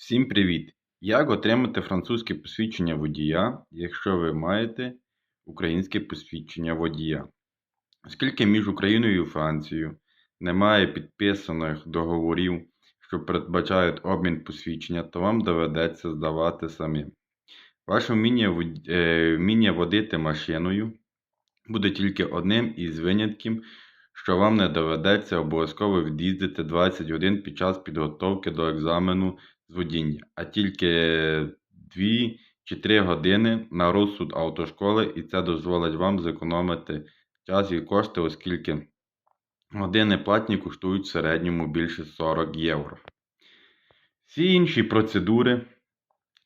Всім привіт! Як отримати французьке посвідчення водія, якщо ви маєте українське посвідчення водія? Оскільки між Україною і Францією немає підписаних договорів, що передбачають обмін посвідчення, то вам доведеться здавати самим. Ваше е, вміння водити машиною буде тільки одним із винятків, що вам не доведеться обов'язково від'їздити 20 годин під час підготовки до екзамену з водіння, а тільки 2 чи 3 години на розсуд автошколи, і це дозволить вам зекономити час і кошти, оскільки години платні коштують в середньому більше 40 євро. Всі інші процедури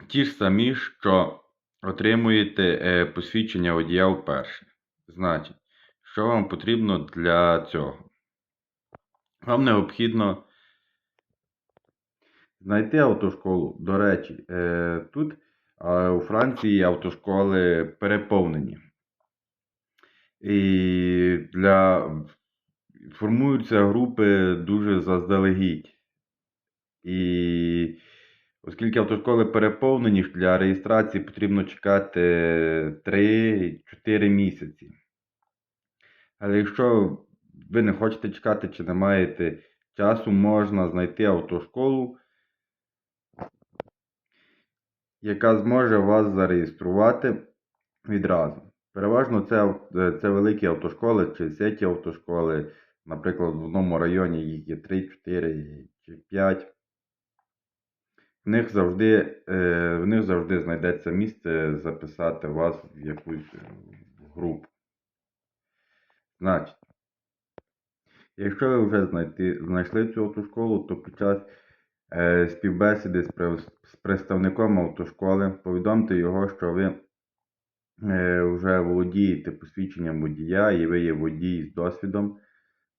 ті ж самі, що отримуєте е, посвідчення водія вперше. Значить, що вам потрібно для цього? Вам необхідно знайти автошколу. До речі, е, тут е, у Франції автошколи переповнені. І для... формуються групи дуже заздалегідь. І оскільки автошколи переповнені, для реєстрації потрібно чекати 3-4 місяці. Але якщо ви не хочете чекати чи не маєте часу, можна знайти автошколу, яка зможе вас зареєструвати відразу. Переважно це, е, це великі автошколи чи сеті автошколи. Наприклад, в одному районі їх є 3, 4 чи 5. В них завжди, е, в них завжди знайдеться місце записати вас в якусь е, групу. Значить, якщо ви вже знайти, знайшли цю автошколу, то під час співбесіди з, представником автошколи повідомте його, що ви е, вже володієте посвідченням водія і ви є водій з досвідом.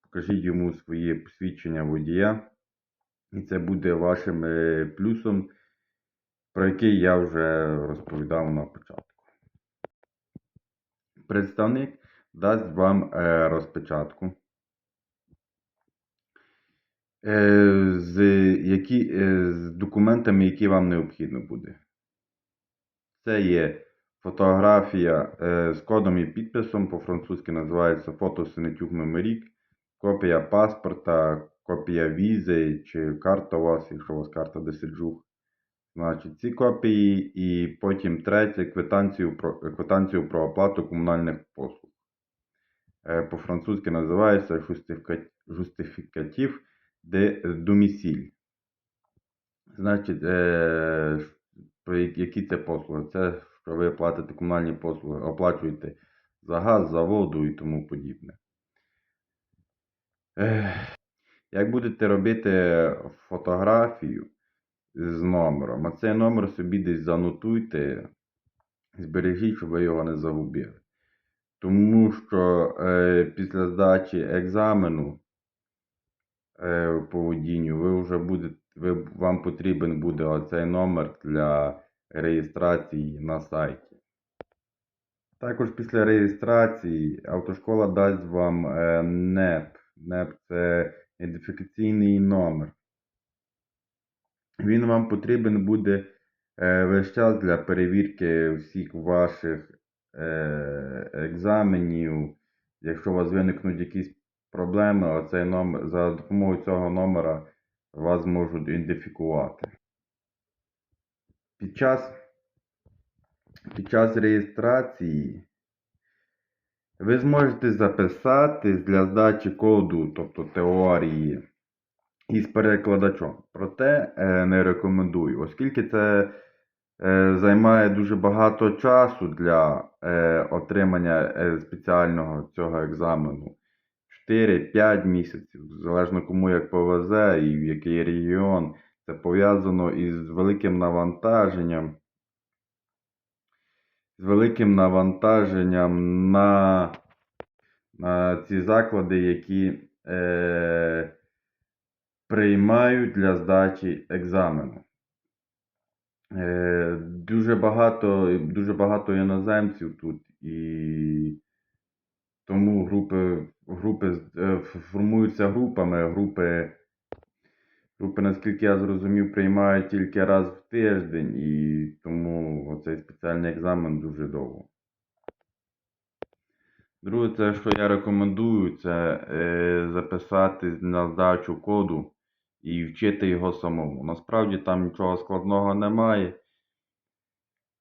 Покажіть йому своє посвідчення водія. І це буде вашим е, плюсом, про який я вже розповідав на початку. Представник дасть вам е, розпечатку, е, з, які, е, з документами, які вам необхідно буде. Це є фотографія е, з кодом і підписом, по-французьки називається фото Синетюк Меморік, копія паспорта, копія візи чи карта у вас, якщо у вас карта Десиджух. Значить, ці копії і потім третє квитанцію про, квитанцію про оплату комунальних послуг. Е, По-французьки називається justifica- de domicile. Значить, е, які це послуги? Це що ви платите комунальні послуги, оплачуєте за газ, за воду і тому подібне. Як будете робити фотографію з номером, а цей номер собі десь занотуйте, збережіть, щоб ви його не загубили. Тому що е, після здачі екзамену по водінню ви вже будете, ви, вам потрібен буде оцей номер для реєстрації на сайті. Також після реєстрації автошкола дасть вам е, НЕП. НЕП це ідентифікаційний номер. Він вам потрібен буде е, весь час для перевірки всіх ваших е, екзаменів. Якщо у вас виникнуть якісь проблеми, оцей номер, за допомогою цього номера вас можуть ідентифікувати. Під час, під час реєстрації ви зможете записати для здачі коду, тобто теорії, із перекладачом. Проте е, не рекомендую, оскільки це е, займає дуже багато часу для е, отримання спеціального цього екзамену. 4-5 місяців, залежно кому як повезе і в який регіон. Це пов'язано із великим навантаженням. З великим навантаженням на, на ці заклади, які е, приймають для здачі екзамену. Е, дуже багато, дуже багато іноземців тут і тому групи, групи е, формуються групами, групи Групи, наскільки я зрозумів, приймають тільки раз в тиждень, і тому оцей спеціальний екзамен дуже довго. Друге, це, що я рекомендую, це е, записати на здачу коду і вчити його самому. Насправді там нічого складного немає.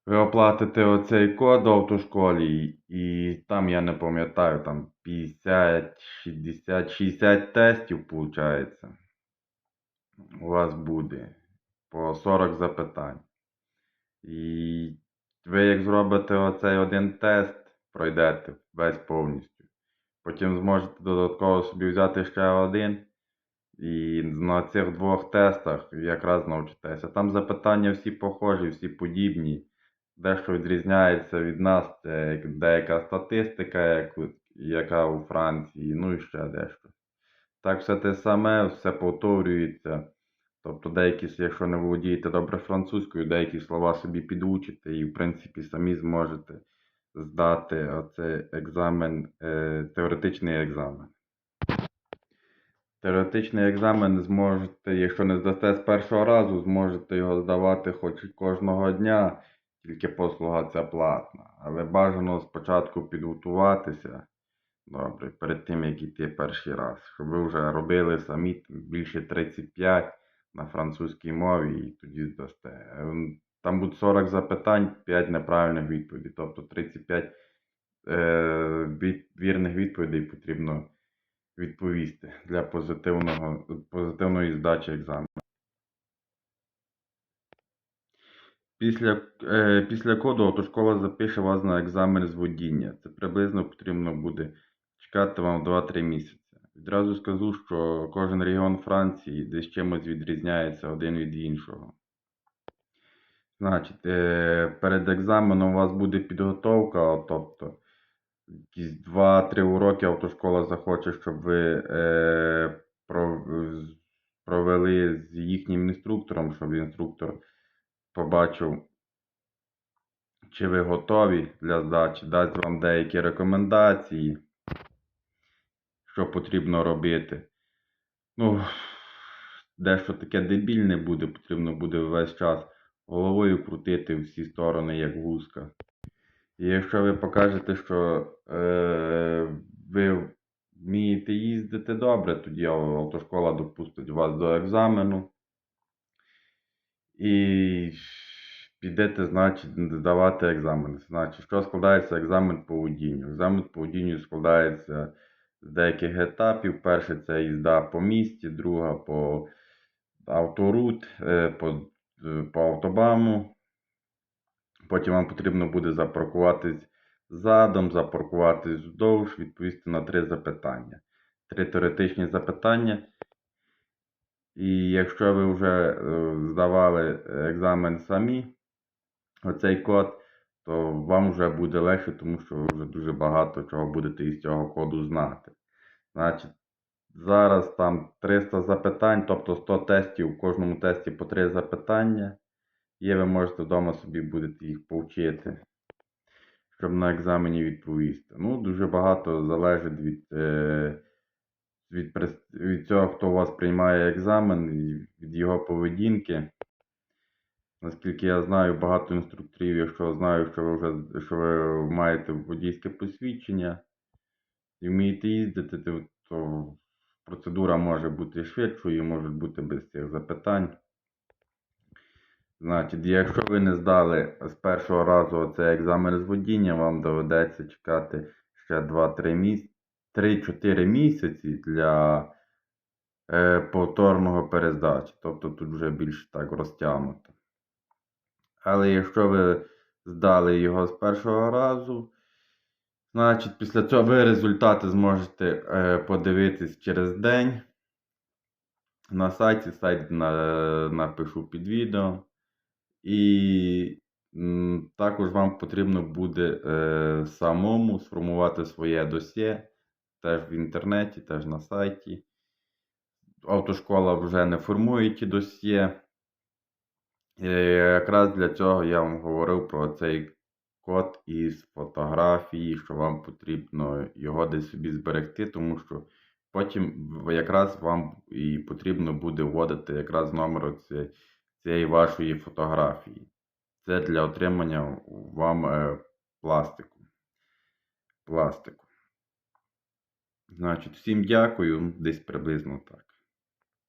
Ви оплатите оцей код автошколі, і там, я не пам'ятаю, там 50, 60, 60 тестів, виходить. У вас буде по 40 запитань. І ви як зробите оцей один тест, пройдете весь повністю. Потім зможете додатково собі взяти ще один. І на цих двох тестах якраз навчитеся. Там запитання всі похожі, всі подібні. Дещо відрізняється від нас, це як деяка статистика, як, яка у Франції, ну і ще дещо. Так все те саме, все повторюється. Тобто деякі, якщо не володієте добре французькою, деякі слова собі підучите і, в принципі, самі зможете здати оцей екзамен, е, теоретичний екзамен. Теоретичний екзамен зможете, якщо не здасте з першого разу, зможете його здавати хоч кожного дня, тільки послуга ця платна. Але бажано спочатку підготуватися добре, перед тим, як іти перший раз, щоб ви вже робили самі більше 35 на французькій мові і тоді здасте. Ем, Там буде 40 запитань, 5 неправильних відповідей, тобто 35 е, вірних відповідей потрібно відповісти для позитивного, позитивної здачі екзамену. Після, е, після коду автошкола запише вас на екзамен з водіння. Це приблизно потрібно буде чекати вам 2-3 місяці. Відразу скажу, що кожен регіон Франції десь чимось відрізняється один від іншого. Значить, е, перед екзаменом у вас буде підготовка, тобто якісь 2-3 уроки автошкола захоче, щоб ви е, провели з їхнім інструктором, щоб інструктор побачив, чи ви готові для здачі, дасть вам деякі рекомендації, що потрібно робити. Ну, дещо таке дебільне буде, потрібно буде весь час головою крутити всі сторони, як гуска. І якщо ви покажете, що е, ви вмієте їздити добре, тоді автошкола допустить вас до екзамену. І підете, значить, здавати екзамен. Значить, що складається екзамен по водінню? Екзамен по водінню складається з деяких етапів. Перший це їзда по місті, друга по авторут, е, по, е, по автобаму. Потім вам потрібно буде запаркуватись задом, запаркуватись вздовж, відповісти на три запитання. Три теоретичні запитання. І якщо ви вже е, здавали екзамен самі, оцей код, то вам вже буде легше, тому що ви вже дуже багато чого будете із цього коду знати. Значить, зараз там 300 запитань, тобто 100 тестів, в кожному тесті по 3 запитання. Є, ви можете вдома собі будете їх повчити, щоб на екзамені відповісти. Ну, дуже багато залежить від, е, від, від цього, хто у вас приймає екзамен, від його поведінки. Наскільки я знаю, багато інструкторів, якщо знаю, що ви вже що ви маєте водійське посвідчення і вмієте їздити, то, процедура може бути швидшою, може бути без цих запитань. Значить, якщо ви не здали з першого разу цей екзамен з водіння, вам доведеться чекати ще 2-3 місяці, 3-4 місяці для е, повторного перездачі. Тобто тут вже більш так розтягнуто. Але якщо ви здали його з першого разу, значить після цього ви результати зможете е, подивитись через день на сайті. Сайт на, напишу під відео. І також вам потрібно буде е, самому сформувати своє досьє теж в інтернеті, теж на сайті. Автошкола вже не формує ті досьє. І якраз для цього я вам говорив про цей код із фотографії, що вам потрібно його десь собі зберегти, тому що потім якраз вам і потрібно буде вводити якраз номер цієї вашої фотографії. Це для отримання вам е, пластику. Пластику. Значить, всім дякую. Десь приблизно так.